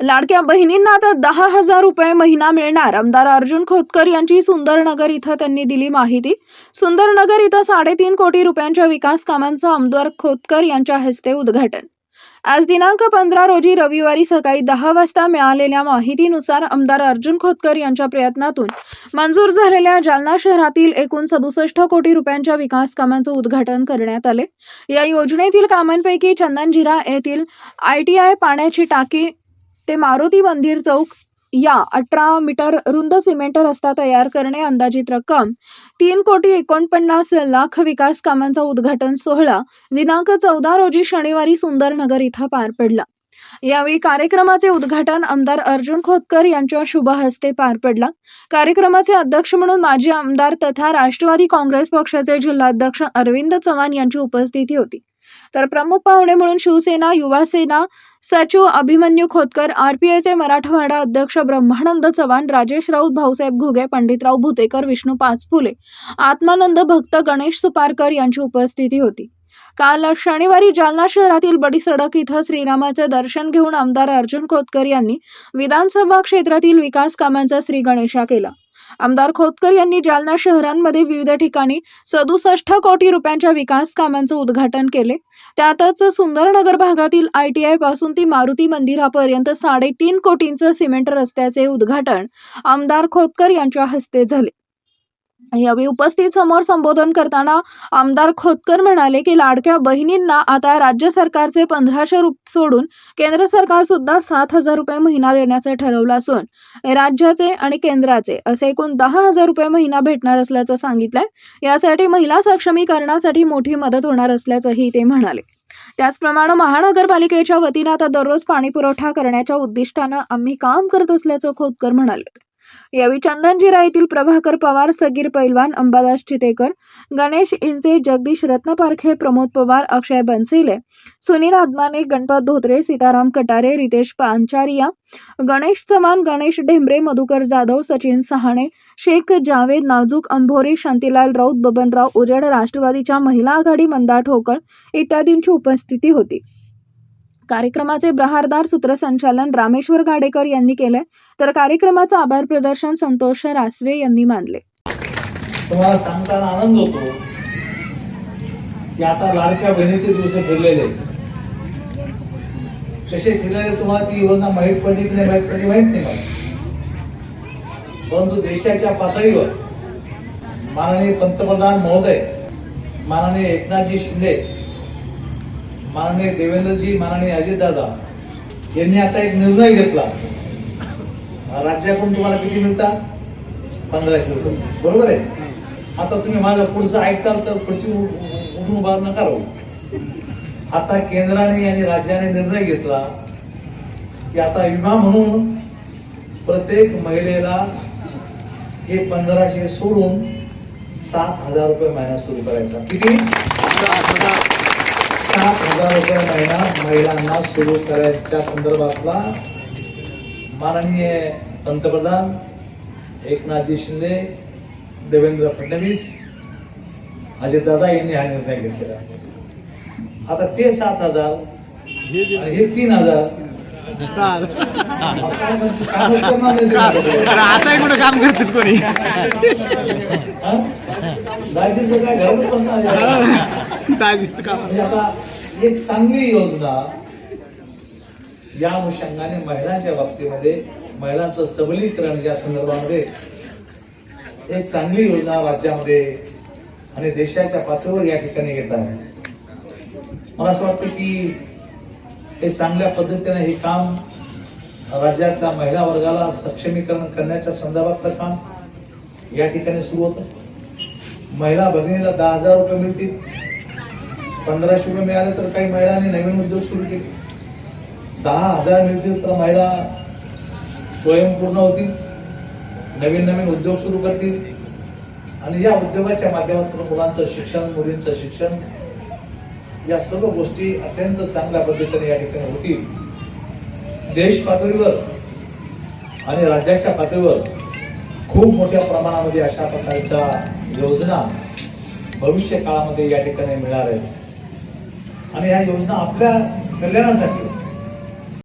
लाडक्या बहिणींना आता दहा हजार रुपये महिना मिळणार. आमदार अर्जुन खोतकर यांची सुंदरनगर इथं त्यांनी दिली माहिती. सुंदरनगर इथं साडेतीन कोटी रुपयांच्या विकास कामांचं आमदार खोतकर यांच्या हस्ते उद्घाटन. आज दिनांक पंधरा रोजी रविवारी सकाळी दहा वाजता मिळालेल्या माहितीनुसार आमदार अर्जुन खोतकर यांच्या प्रयत्नातून मंजूर झालेल्या जालना शहरातील एकूण सदुसष्ट कोटी रुपयांच्या विकास कामांचं उद्घाटन करण्यात आले. या योजनेतील कामांपैकी चंदनजिरा येथील आय टी आय पाण्याची टाकी ते मारुती मंदिर चौक या अठरा मीटर रुंद सिमेंट रस्ता तयार करणे अंदाजित रक्कम तीन कोटी एकोणपन्नास लाख विकास कामांचा उद्घाटन सोहळा दिनांक चौदा रोजी शनिवारी सुंदरनगर इथं पार पडला. यावेळी कार्यक्रमाचे उद्घाटन आमदार अर्जुन खोतकर यांच्या शुभ हस्ते पार पडला. कार्यक्रमाचे अध्यक्ष म्हणून माजी आमदार तथा राष्ट्रवादी काँग्रेस पक्षाचे जिल्हाध्यक्ष अरविंद चव्हाण यांची उपस्थिती होती. तर प्रमुख पाहुणे म्हणून शिवसेना युवासेना सचिव अभिमन्यू खोतकर आरपीआयचे मराठवाडा अध्यक्ष ब्रह्मानंद चव्हाण राजेश राऊत भाऊसाहेब घुगे पंडितराव भुतेकर विष्णू पाचफुले आत्मानंद भक्त गणेश सुपारकर यांची उपस्थिती होती. काल शनिवारी जालना शहरातील बडी सडक इथं श्रीरामाचे दर्शन घेऊन आमदार अर्जुन खोतकर यांनी विधानसभा क्षेत्रातील विकास कामांचा श्री गणेशा केला. आमदार खोतकर यांनी जालना शहरांमध्ये विविध ठिकाणी सदुसष्ट कोटी रुपयांच्या विकास कामांचं उद्घाटन केले. त्यातच सुंदरनगर भागातील आय टी आयपासून ती मारुती मंदिरापर्यंत साडेतीन कोटींचं सिमेंट रस्त्याचे उद्घाटन आमदार खोतकर यांच्या हस्ते झाले. यावेळी उपस्थित समोर संबोधन करताना आमदार खोतकर म्हणाले की लाडक्या बहिणींना आता राज्य सरकारचे पंधराशे रुप सोडून केंद्र सरकार सुद्धा सात हजार रुपये महिना देण्याचे ठरवलं असून राज्याचे आणि केंद्राचे असे एकूण दहा हजार रुपये महिना भेटणार असल्याचं सांगितलंय. यासाठी महिला सक्षमीकरणासाठी मोठी मदत होणार असल्याचंही ते म्हणाले. त्याचप्रमाणे महानगरपालिकेच्या वतीनं आता दररोज पाणी पुरवठा करण्याच्या उद्दिष्टानं आम्ही काम करत असल्याचं खोतकर म्हणाले. यावेळी चंदनजिरा येथील प्रभाकर पवार सगीर पैलवान अंबादास चितेकर गणेश इंचे जगदीश रत्नपारखे प्रमोद पवार अक्षय बनसिले सुनील आदमाने गणपत धोत्रे सीताराम कटारे रितेश पांचारिया गणेश चव्हाण गणेश ढेंबरे मधुकर जाधव सचिन सहाणे शेख जावेद नाजूक अंभोरे शांतीलाल राऊत बबनराव उजेड राष्ट्रवादीच्या महिला आघाडी मंदा ठोकळ इत्यादींची उपस्थिती होती. कार्यक्रमाचे ब्रहारदार सूत्रसंचालन रामेश्वर गाडेकर यांनी केले. तर कार्यक्रमाचं आभार प्रदर्शन संतोष रासवे यांनी मानले. तुम्हाला सांगताना आनंद होतो की आता लाडक्या बहिणीचे दिवस फिरलेले कसे फिरलेले तुम्हाला ती योजना माहीत पडली की नाही माहीत पडली? माहीत नाही मला. परंतु देशाच्या पातळीवर माननीय पंतप्रधान महोदय माननीय एकनाथजी शिंदे माननीय देवेंद्रजी माननीय अजितदादा यांनी आता एक निर्णय घेतला. राज्याकडून तुम्हाला किती मिळतात? पंधराशे रुपये. बरोबर आहे? आता तुम्ही माझं पुढचं ऐकताल तर पुढची उठून उभार नका राहू. आता केंद्राने आणि राज्याने निर्णय घेतला की आता विमा म्हणून प्रत्येक महिलेला हे पंधराशे सोडून सात हजार रुपये महिना सुरू करायचा. किती? सात हजार रुपये महिना महिलांना सुरू करायच्या संदर्भातला माननीय पंतप्रधान एकनाथजी शिंदे देवेंद्र फडणवीस अजितदादा यांनी हा निर्णय घेतलेला. आता ते सात हजार हे तीन हजार. आता कुठं काम करतात कोणी काय घरात बसणार आहे? एक चांगली योजना या अनुषंगाने महिलांच्या बाबतीमध्ये महिलांचं सबलीकरण या संदर्भामध्ये एक चांगली योजना राज्यामध्ये आणि देशाच्या पातळीवर या ठिकाणी येत आहे. मला असं वाटतं की हे चांगल्या पद्धतीने हे काम राज्यातल्या महिला वर्गाला सक्षमीकरण करण्याच्या संदर्भातलं काम या ठिकाणी सुरू होतं. महिला भगिनीला दहा हजार रुपये मिळतील. पंधराशे रुपये मिळाले तर काही महिलांनी नवीन उद्योग सुरू केले दहा हजार मिळतील तर महिला स्वयंपूर्ण होतील नवीन नवीन उद्योग सुरू करतील. आणि या उद्योगाच्या माध्यमातून मुलांचं शिक्षण मुलींचं शिक्षण या सर्व गोष्टी अत्यंत चांगल्या पद्धतीने या ठिकाणी होतील. देश पातळीवर आणि राज्याच्या पातळीवर खूप मोठ्या प्रमाणामध्ये अशा प्रकारच्या योजना भविष्य काळामध्ये या ठिकाणी मिळणार आहेत. आणि ह्या योजना आपल्या कल्याणासाठी.